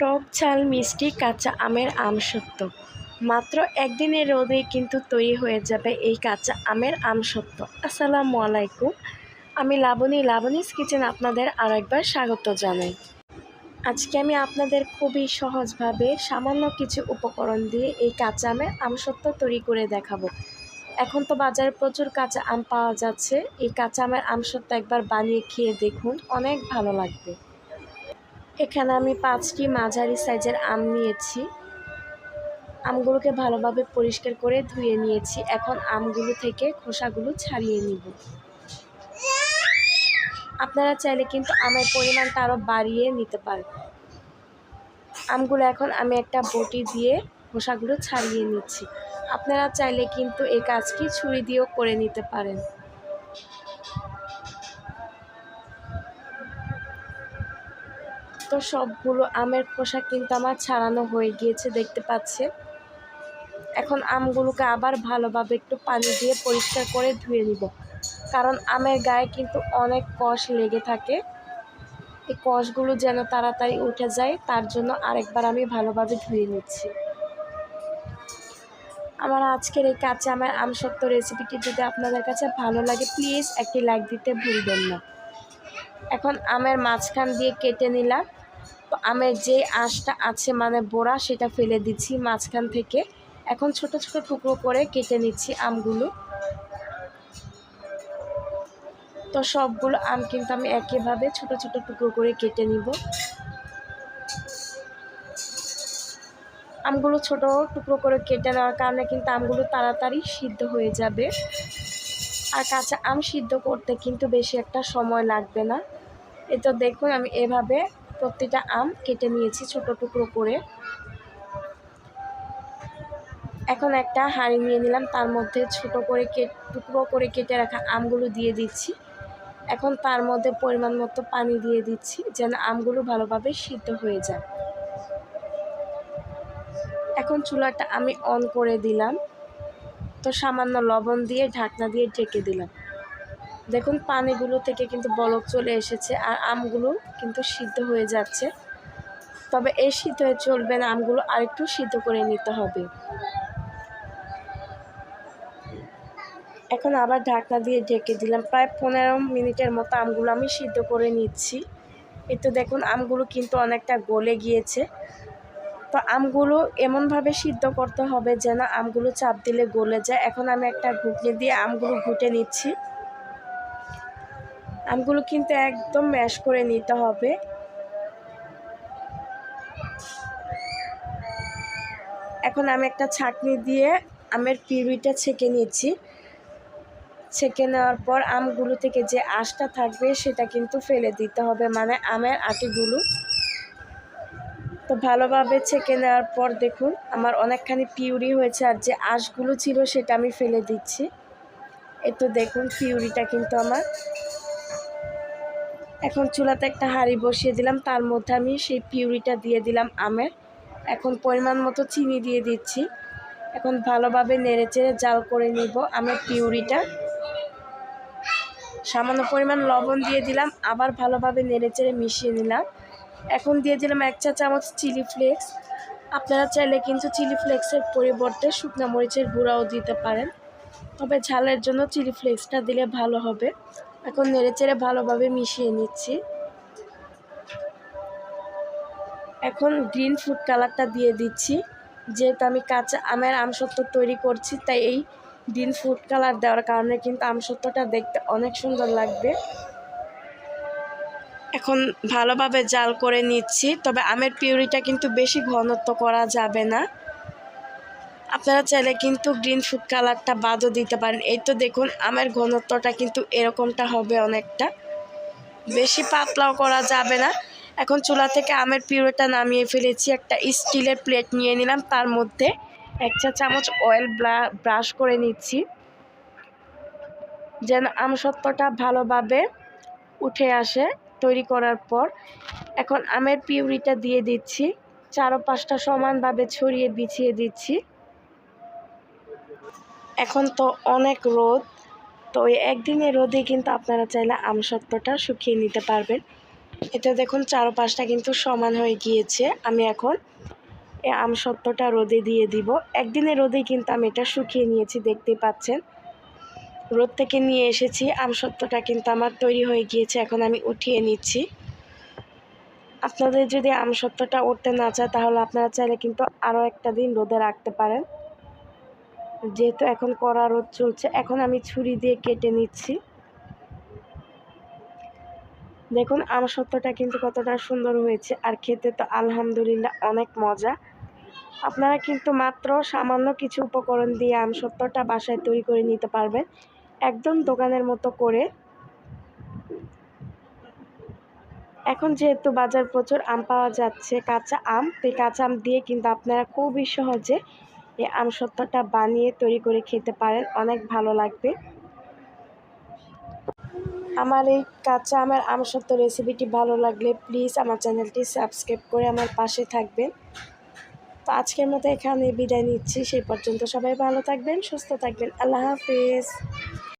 টক ঝাল, মিষ্টি, কাঁচা আমের আমসত্ব মাত্র একদিনের রোদে কিন্তু তৈরি হয়ে যাবে এই কাঁচা আমের আমসত্ব আসসালামু আলাইকুম। আমি লাবণী, লাবণীস কিচেন আপনাদের আর একবার স্বাগত জানাই। আজকে আমি আপনাদের খুবই সহজভাবে সামান্য কিছু উপকরণ দিয়ে এই কাঁচা আমের আমসত্ব তৈরি করে দেখাবো। এখন তো বাজারে প্রচুর কাঁচা আম পাওয়া যাচ্ছে। এই কাঁচা আমের আমসত্ব একবার বানিয়ে খেয়ে দেখুন, অনেক ভালো লাগবে। এখানে আমি পাঁচটি মাঝারি সাইজের আম নিয়েছি। আমগুলোকে ভালোভাবে পরিষ্কার করে ধুয়ে নিয়েছি। এখন আমগুলো থেকে খোসাগুলো ছাড়িয়ে নিব। আপনারা চাইলে কিন্তু আমের পরিমাণটা আরও বাড়িয়ে নিতে পারেন। আমগুলো এখন আমি একটা বটি দিয়ে খোসাগুলো ছাড়িয়ে নিচ্ছি। আপনারা চাইলে কিন্তু এই কাজটি ছুরি দিয়েও করে নিতে পারেন। তো সবগুলো আমের খোসা কিন্তু আমার ছাড়ানো হয়ে গিয়েছে, দেখতে পাচ্ছে এখন আমগুলোকে আবার ভালোভাবে একটু পানি দিয়ে পরিষ্কার করে ধুয়ে নিব। কারণ আমের গায়ে কিন্তু অনেক কষ লেগে থাকে। এই কষগুলো যেন তাড়াতাড়ি উঠে যায়, তার জন্য আরেকবার আমি ভালোভাবে ধুয়ে নিচ্ছি। আমার আজকের এই কাঁচা আমের আমসত্ব রেসিপিটি যদি আপনাদের কাছে ভালো লাগে, প্লিজ একটি লাইক দিতে ভুলবেন না। এখন আমের মাঝখান দিয়ে কেটে নিলাম। তো আমের যে আঁশটা আছে মানে বোড়া, সেটা ফেলে দিচ্ছি মাঝখান থেকে। এখন ছোট ছোট টুকরো করে কেটে নিচ্ছি আমগুলো। তো সবগুলো আম কিন্তু আমি একইভাবে ছোট ছোট টুকরো করে কেটে নিব। আমগুলো ছোট টুকরো করে কেটে নেওয়ার কারণে কিন্তু আমগুলো তাড়াতাড়ি সিদ্ধ হয়ে যাবে। আর কাঁচা আম সিদ্ধ করতে কিন্তু বেশি একটা সময় লাগবে না। এ তো দেখুন, আমি এভাবে প্রতিটা আম কেটে নিয়েছি ছোট টুকরো করে। এখন একটা হাঁড়ি নিয়ে নিলাম, তার মধ্যে ছোট করে টুকরো করে কেটে রাখা আমগুলো দিয়ে দিচ্ছি। এখন তার মধ্যে পরিমাণ মতো পানি দিয়ে দিচ্ছি, যেন আমগুলো ভালোভাবে সিদ্ধ হয়ে যায়। এখন চুলাটা আমি অন করে দিলাম। তো সামান্য লবণ দিয়ে ঢাকনা দিয়ে ঢেকে দিলাম। দেখুন, পানিগুলো থেকে কিন্তু বলক চলে এসেছে আর আমগুলো কিন্তু সিদ্ধ হয়ে যাচ্ছে। তবে এই সিদ্ধ হয়ে চলবে না, আমগুলো আরেকটু সিদ্ধ করে নিতে হবে। এখন আবার ঢাকনা দিয়ে ঢেকে দিলাম। প্রায় পনেরো মিনিটের মতো আমগুলো আমি সিদ্ধ করে নিচ্ছি। এতে দেখুন, আমগুলো কিন্তু অনেকটা গলে গিয়েছে। তো আমগুলো এমনভাবে সিদ্ধ করতে হবে যেন আমগুলো চাপ দিলে গলে যায়। এখন আমি একটা ঘুটনি দিয়ে আমগুলো ঘুটে নিচ্ছি। আমগুলো কিন্তু একদম ম্যাশ করে নিতে হবে। এখন আমি একটা ছাকনি দিয়ে আমের পিউরিটা ছেঁকে নিয়েছি ছেঁকে নেওয়ার পর আমগুলো থেকে যে আঁশটা থাকবে সেটা কিন্তু ফেলে দিতে হবে মানে আমের আটিগুলো। তো ভালোভাবে ছেঁকে নেওয়ার পর দেখুন, আমার অনেকখানি পিউরি হয়েছে আর যে আঁশগুলো ছিল সেটা আমি ফেলে দিচ্ছি। এই তো দেখুন, পিউরিটা কিন্তু আমার এখন চুলাতে একটা হাঁড়ি বসিয়ে দিলাম। তার মধ্যে আমি সেই পিউরিটা দিয়ে দিলাম আমের। এখন পরিমাণ মতো চিনি দিয়ে দিচ্ছি। এখন ভালোভাবে নেড়ে চেড়ে জাল করে নিব আমের পিউরিটা। সামান্য পরিমাণ লবণ দিয়ে দিলাম, আবার ভালোভাবে নেড়ে চেড়ে মিশিয়ে নিলাম। এখন দিয়ে দিলাম এক চা চামচ চিলি ফ্লেক্স। আপনারা চাইলে কিন্তু চিলি ফ্লেক্সের পরিবর্তে শুকনো মরিচের গুঁড়াও দিতে পারেন। তবে ঝালের জন্য চিলি ফ্লেক্সটা দিলে ভালো হবে। এখন নেড়ে চেড়ে ভালোভাবে মিশিয়ে নিচ্ছি। এখন গ্রিন ফুড কালারটা দিয়ে দিচ্ছি। যেহেতু আমি কাঁচা আমের আমসত্ব তৈরি করছি, তাই এই গ্রিন ফুড কালার দেওয়ার কারণে কিন্তু আমসত্বটা দেখতে অনেক সুন্দর লাগবে। এখন ভালোভাবে জাল করে নিচ্ছি, তবে আমের পিউরিটা কিন্তু বেশি ঘনত্ব করা যাবে না। আপনারা চাইলে কিন্তু গ্রিন ফুড কালারটা বাদও দিতে পারেন। এই তো দেখুন, আমের ঘনত্বটা কিন্তু এরকমটা হবে অনেকটা। বেশি পাতলাও করা যাবে না। এখন চুলা থেকে আমের পিউরিটা নামিয়ে ফেলেছি। একটা স্টিলের প্লেট নিয়ে নিলাম। তার মধ্যে এক চা চামচ অয়েল ব্রাশ করে নিচ্ছি। যেন আমসত্বটা ভালোভাবে উঠে আসে তৈরি করার পর। এখন আমের পিউরিটা দিয়ে দিচ্ছি। চারো পাঁচটা সমানভাবে ছড়িয়ে বিছিয়ে দিচ্ছি। এখন তো অনেক রোদ, তো ওই একদিনে রোদে কিন্তু আপনারা চাইলে আমসত্বটা শুকিয়ে নিতে পারবেন। এটা দেখুন চারপাশটা কিন্তু সমান হয়ে গিয়েছে। আমি এখন এই আমসত্ত্বটা রোদে দিয়ে দিব। একদিনে রোদে কিন্তু আমি এটা শুকিয়ে নিয়েছি দেখতে পাচ্ছেন। রোদ থেকে নিয়ে এসেছি আমসত্ত্বটা কিন্তু আমার তৈরি হয়ে গিয়েছে, এখন আমি উঠিয়ে নিচ্ছি। আপনাদের যদি আমসত্ত্বটা উঠতে না চায়, তাহলে আপনারা চাইলে কিন্তু আরও একটা দিন রোদে রাখতে পারেন। যেহেতু এখন কড়া রোদ চলছে, এখন আমি ছুরি দিয়ে কেটে নিচ্ছি। দেখুন আমসত্ত্বটা কিন্তু কতটা সুন্দর হয়েছে, আর খেতে তো আলহামদুলিল্লাহ অনেক মজা। আপনারা কিন্তু মাত্র সামান্য কিছু উপকরণ দিয়ে আম আমসত্ত্বটা বাসায় তৈরি করে নিতে পারবেন, একদম দোকানের মতো করে। এখন যেহেতু বাজার প্রচুর আম পাওয়া যাচ্ছে, কাঁচা আম তো কাঁচা আম দিয়ে কিন্তু আপনারা খুবই সহজে এই আমসত্ত্বটা বানিয়ে তৈরি করে খেতে পারেন, অনেক ভালো লাগবে। আমার এই কাঁচা আমার আমসত্ত্ব রেসিপিটি ভালো লাগলে প্লিজ আমার চ্যানেলটি সাবস্ক্রাইব করে আমার পাশে থাকবেন। তো আজকের মতো এখানে বিদায় নিচ্ছি, সেই পর্যন্ত সবাই ভালো থাকবেন, সুস্থ থাকবেন, আল্লাহ হাফিজ।